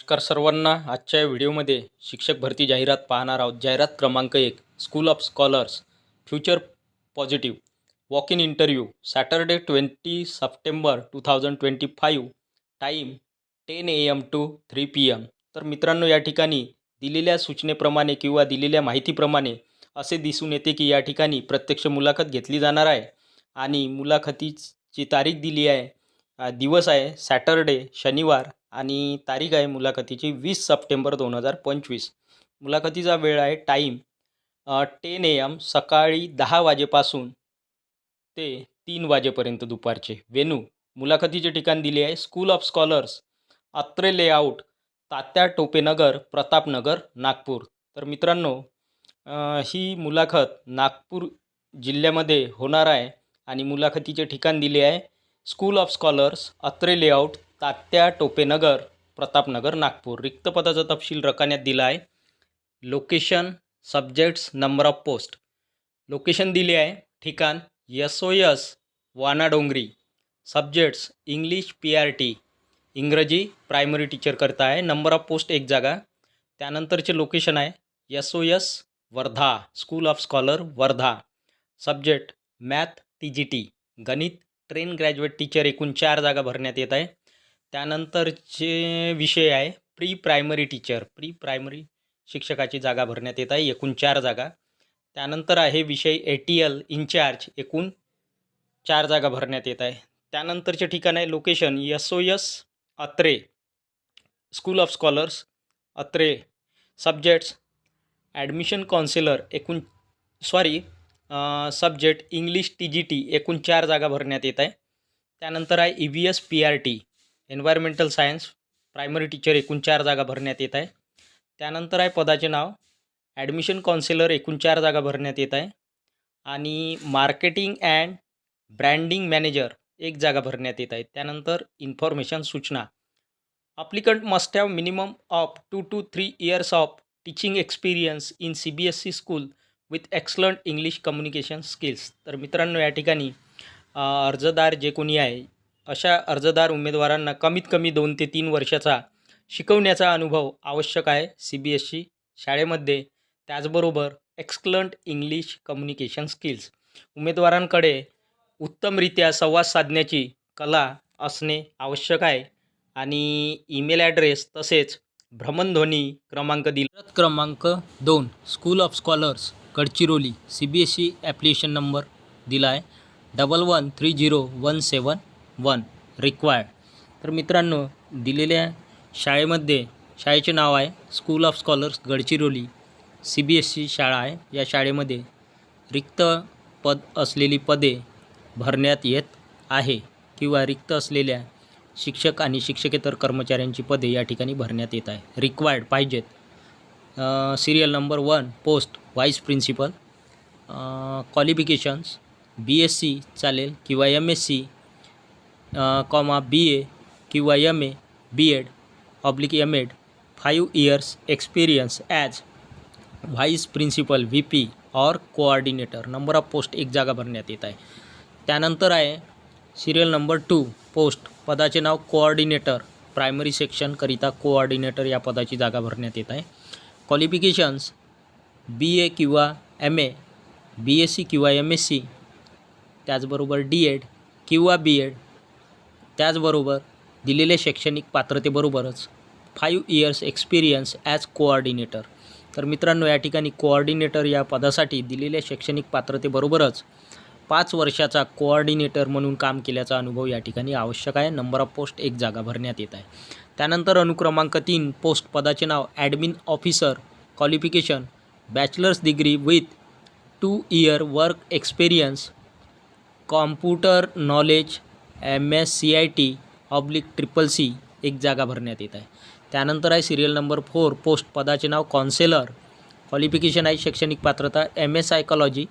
नमस्कार सर्वांना. आजच्या व्हिडिओमध्ये शिक्षक भरती जाहिरात पाहणार आहोत. जाहिरात क्रमांक एक school of scholars future positive walk in interview Saturday twenty September two thousand twenty five time ten A M to three P M तर मित्रांनो या ठिकाणी दिलेल्या सूचनेप्रमाणे किंवा दिलेल्या माहितीप्रमाणे असे दिसून येते की या ठिकाणी प्रत्यक्ष मुलाखत घेतली जाणार आहे आणि मुलाखतीची तारीख दिली आहे. दिवस आहे सॅटरडे शनिवार आणि तारीख आहे मुलाखतीची वीस सप्टेंबर दोन हजार पंचवीस. मुलाखतीचा वेळ आहे टाईम टेन ए एम सकाळी दहा वाजेपासून ते तीन वाजेपर्यंत दुपारचे. वेनू मुलाखतीचे ठिकाण दिले आहे school of scholars Atre layout Tatya Topenagar Pratapnagar Nagpur. तर मित्रांनो ही मुलाखत नागपूर जिल्ह्यामध्ये होणार आहे आणि मुलाखतीचे ठिकाण दिले आहे school of scholars Atre layout Tatya Topenagar Pratapnagar Nagpur. रिक्त पदाचा तपशील रकान्यात दिला आहे location subjects number of post location दिले आहे. ठिकाण S O S Wanadongri. Subjects English P R T इंग्रजी प्रायमरी टीचर करता आहे. नंबर ऑफ पोस्ट एक जागा. त्यानंतरचे लोकेशन आहे. S O S Wardha. School of scholar Wardha. Subject math T G T गणित ट्रेन ग्रॅज्युएट टीचर एकूण चार जागा भरण्यात येत आहे. त्यानंतरचे विषय आहे pre primary teacher. Pre primary शिक्षकाची जागा भरण्यात येत आहे एकूण चार जागा. त्यानंतर आहे विषय ए टी एल इन्चार्ज एकूण चार जागा भरण्यात येत आहे. त्यानंतरचे ठिकाण आहे location S O S Atre school of scholars Atre subjects admission counsellor एकूण sorry subject English T G T एकूण चार जागा भरण्यात येत आहे. त्यानंतर आहे E V S P R T environmental science primary teacher एकूण चार जागा भरण्यात येत आहे. त्यानंतर आहे पदाचे नाव. ॲडमिशन काउन्सिलर एकूण चार जागा भरण्यात येत आहे. आणि मार्केटिंग अँड ब्रँडिंग मॅनेजर एक जागा भरण्यात येत आहे. त्यानंतर इन्फॉर्मेशन सूचना. Applicant must have minimum of two to three years of teaching experience in C B S C school with excellent English communication skills तर मित्रांनो या ठिकाणी अर्जदार जे कोणी आहे अशा अर्जदार उमेदवारांना कमीत कमी दोन ते तीन वर्षाचा शिकवण्याचा अनुभव आवश्यक आहे. सी बी एस सी शाळेमध्ये. त्याचबरोबर एक्सलंट इंग्लिश कम्युनिकेशन स्किल्स उमेदवारांकडे उत्तमरित्या संवाद साधण्याची कला असणे आवश्यक आहे. आणि ईमेल ॲड्रेस तसेच भ्रमणध्वनी क्रमांक दिला. क्रमांक दोन school of scholars Gadchiroli. C B S C application number दिला आहे double one three zero one seven one required तर मित्रांनो दिलेल्या शाळेमध्ये शाळेचे नाव आहे school of scholars Gadchiroli. C B S C शाळा आहे. या शाळेमध्ये रिक्त पद असलेली पदे भरण्यात येत आहे किंवा रिक्त असलेल्या शिक्षक आणि शिक्षकेतर कर्मचाऱ्यांची पदे या ठिकाणी भरण्यात येत आहे. रिक्वायर्ड पाहिजेत. Serial number one post vice principal qualifications B S C चालेल किंवा M S C comma B A किंवा M A B Ed oblique M Ed five years experience as vice principal V P or coordinator number of post एक जागा भरण्यात येत आहे. त्यानंतर आहे सिरियल नंबर टू पोस्ट पदाचे नाव कोऑर्डिनेटर प्रायमरी सेक्शनकरिता कोऑर्डिनेटर या पदाची जागा भरण्यात येत आहे. क्वालिफिकेशन्स बी ए किंवा M A B S C किंवा एम एस सी त्याचबरोबर डी एड किंवा बी एड त्याचबरोबर दिलेल्या शैक्षणिक पात्रतेबरोबरच five years experience as coordinator तर मित्रांनो या ठिकाणी कोऑर्डिनेटर या पदासाठी दिलेल्या शैक्षणिक पात्रतेबरोबरच पाच वर्षाचा कोऑर्डिनेटर म्हणून काम केल्याचा अनुभव या ठिकाणी आवश्यक आहे. नंबर ऑफ पोस्ट एक जागा भरण्यात येत आहे. त्यानंतर अनुक्रमांक तीन पोस्ट पदाचे नाव admin officer qualification bachelors degree with two year work experience computer knowledge M S C I T oblique triple C एक जागा भरण्यात येत आहे. त्यानंतर आहे सिरियल नंबर फोर पोस्ट पदाचे नाव कॉन्सेलर क्वालिफिकेशन आहे शैक्षणिक पात्रता एम एस सायकॉलॉजी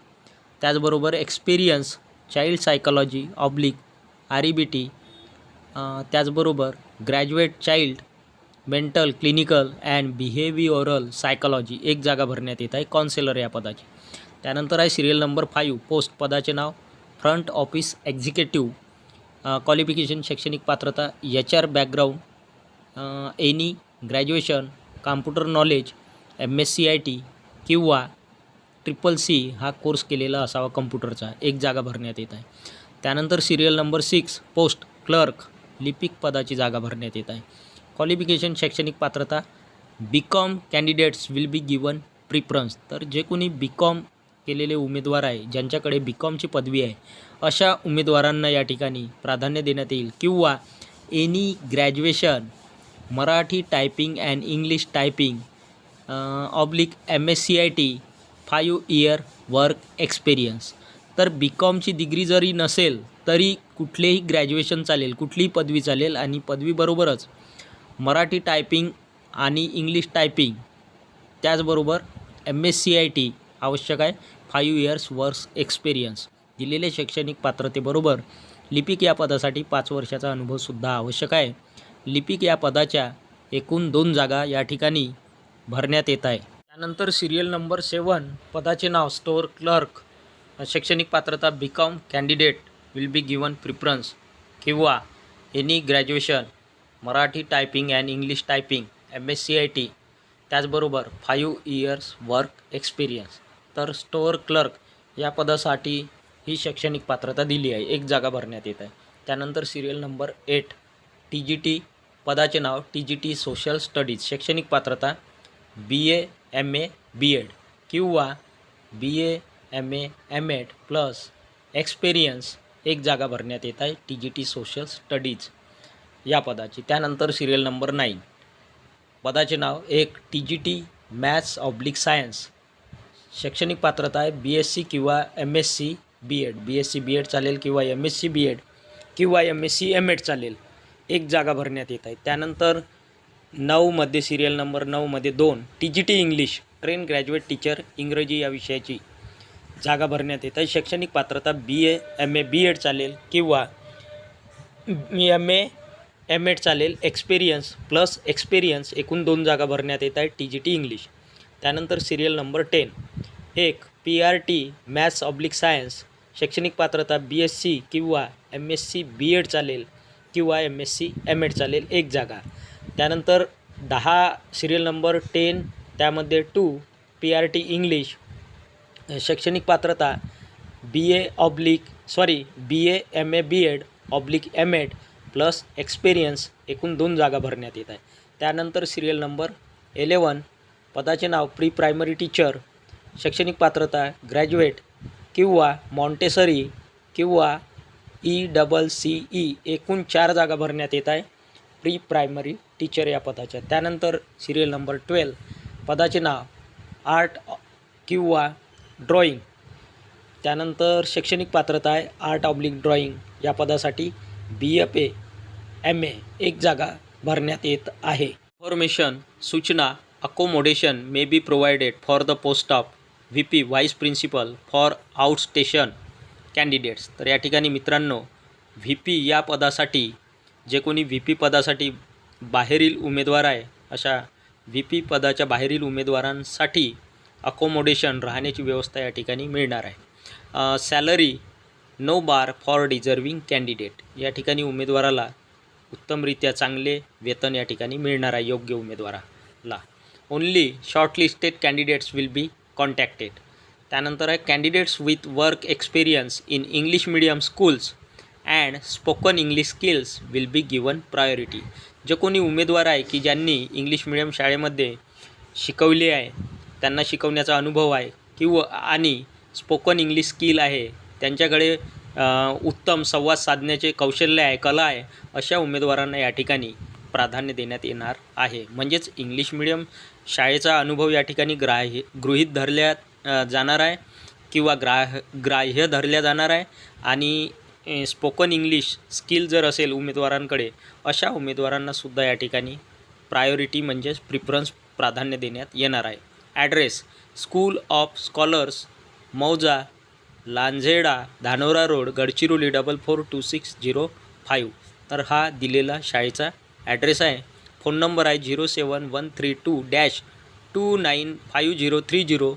त्याचबरोबर experience child psychology oblique R E B T त्याचबरोबर graduate child mental clinical and behavioural psychology एक जागा भरण्यात येत आहे कॉन्सेलर या पदाची. त्यानंतर आहे सिरियल नंबर फाईव्ह पोस्ट पदाचे नाव फ्रंट ऑफिस एक्झिक्युटिव्ह क्वालिफिकेशन शैक्षणिक पात्रता H R background any graduation computer knowledge M S C I T किंवा ट्रिपल सी हा कोर्स केलेला असावा कम्प्युटरचा एक जागा भरण्यात येत आहे. त्यानंतर serial number six post clerk लिपिक पदाची जागा भरण्यात येत आहे. क्वालिफिकेशन शैक्षणिक पात्रता B Com candidates will be given preference तर जे कोणी बी कॉम केलेले उमेदवार आहे ज्यांच्याकडे बी कॉमची पदवी आहे. अशा उमेदवारांना या ठिकाणी प्राधान्य देण्यात येईल. किंवा any graduation Marathi typing and English typing oblique M S C I T five year work experience तर बी कॉमची डिग्री जरी नसेल तरी कुठलेही ग्रॅज्युएशन चालेल कुठलीही पदवी चालेल आणि पदवीबरोबरच मराठी टायपिंग आणि इंग्लिश टायपिंग त्याचबरोबर M S C I T आवश्यक आहे. Five years works experience. दिलेले शैक्षणिक पात्रतेबरोबर लिपिक या पदासाठी पाच वर्षाचा अनुभवसुद्धा आवश्यक आहे. लिपिक या पदाच्या एकूण दोन जागा या ठिकाणी भरण्यात येत आहे. त्यानंतर सिरियल नंबर सेवन पदाचे नाव स्टोअर क्लर्क शैक्षणिक पात्रता B Com candidate will be given preference किंवा any graduation Marathi typing and English typing M S C I T त्याचबरोबर फाईव्ह इयर्स वर्क एक्सपिरियन्स. तर स्टोअर क्लर्क या पदासाठी ही शैक्षणिक पात्रता दिली आहे. एक जागा भरण्यात येत आहे. त्यानंतर serial number eight T G T पदाचे नाव T G T social studies शैक्षणिक पात्रता B A M A B Ed किंवा B A M A M Ed plus experience एक जागा भरण्यात येत आहे T G T social studies या पदाची. त्यानंतर सिरियल नंबर नाईन पदाचे नाव एक T G T maths oblique science शैक्षणिक पात्रता आहे बी एस सी किंवा M S C B Ed B S C B Ed चालेल किंवा M S C B Ed किंवा M S C M Ed चालेल. एक जागा भरण्यात येत आहे. त्यानंतर नऊमध्ये सिरियल नंबर नऊमध्ये दोन T G T English train graduate teacher इंग्रजी या विषयाची जागा भरण्यात येत आहे. शैक्षणिक पात्रता B A M A B Ed चालेल किंवा एम ए एम एड चालेल. एक्सपिरियन्स प्लस एक्सपिरियन्स एकूण दोन जागा भरण्यात येत आहे टी जी टी इंग्लिश त्यानंतर सिरियल नंबर टेन एक P R T maths oblique science शैक्षणिक पात्रता बी एस सी किंवा M S C B Ed चालेल किंवा M S C M Ed चालेल एक जागा. त्यानंतर दहा सिरियल नंबर टेन त्यामध्ये two P R T English शैक्षणिक पात्रता B A oblique sorry B A M A B Ed oblique M Ed plus experience एकूण दोन जागा भरण्यात येत आहे. त्यानंतर सिरियल नंबर एलेवन पदाचे नाव प्री प्रायमरी टीचर शैक्षणिक पात्रता ग्रॅज्युएट किंवा मॉन्टेसरी किंवा ई डबल सी ई एकूण चार जागा भरण्यात येत आहे. प्री प्रायमरी टीचर या पदाच्या. त्यानंतर सिरियल नंबर ट्वेल्व पदाचे नाव आर्ट किंवा ड्रॉईंग त्यानंतर शैक्षणिक पात्रता आहे आर्ट ऑब्लिक ड्रॉईंग या पदासाठी बी एफ ए एम ए एक जागा भरण्यात येत आहे. इन्फॉर्मेशन सूचना accommodation may be provided for the post of V P vice principal for outstation candidates. तर या ठिकाणी मित्रांनो व्ही पी या पदासाठी जे कोणी व्ही पी पदासाठी बाहेरील उमेदवार आहे अशा व्ही पी पदाच्या बाहेरील उमेदवारांसाठी अकोमोडेशन राहण्याची व्यवस्था या ठिकाणी मिळणार आहे. Salary no bar for deserving candidate या ठिकाणी उमेदवाराला उत्तमरित्या चांगले वेतन या ठिकाणी मिळणार आहे योग्य उमेदवाराला. Only shortlisted candidates will be contacted त्यानंतर आहे candidates with work experience in English medium schools and spoken English skills will be given priority जे कोणी उमेदवार आहे की ज्यांनी इंग्लिश मिडियम शाळेमध्ये शिकवले आहे त्यांना शिकवण्याचा अनुभव आहे किंवा आणि स्पोकन इंग्लिश स्किल आहे त्यांच्याकडे उत्तम संवाद साधण्याचे कौशल्य आहे कला आहे अशा उमेदवारांना या ठिकाणी प्राधान्य देण्यात येणार आहे. म्हणजेच इंग्लिश मिडियम शाळेचा अनुभव या ठिकाणी ग्राह्य गृहीत धरल्या जाणार आहे किंवा ग्राह ग्राह्य धरल्या जाणार आहे आणि स्पोकन इंग्लिश स्किल जर असेल उमेदवारांकडे अशा उमेदवारांनासुद्धा या ठिकाणी प्रायोरिटी म्हणजेच प्रिफरन्स प्राधान्य देण्यात येणार आहे. ॲड्रेस स्कूल ऑफ स्कॉलर्स मौजा Lanjheda Dhanora road Gadchiroli double four two six zero five तर हा दिलेला शाळेचा ॲड्रेस आहे. फोन नंबर आहे zero seven one three two dash two nine five zero three zero.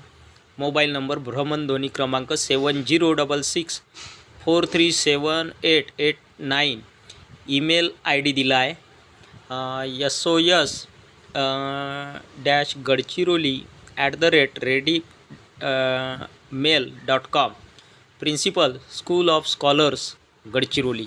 Mobile number भ्रमणध्वनी क्रमांक seven zero double six four three seven eight eight nine. Email I D दिला आहे. S O S dash Gadchiroli at the rate ready mail dot com. Principal school of scholars Gadchiroli.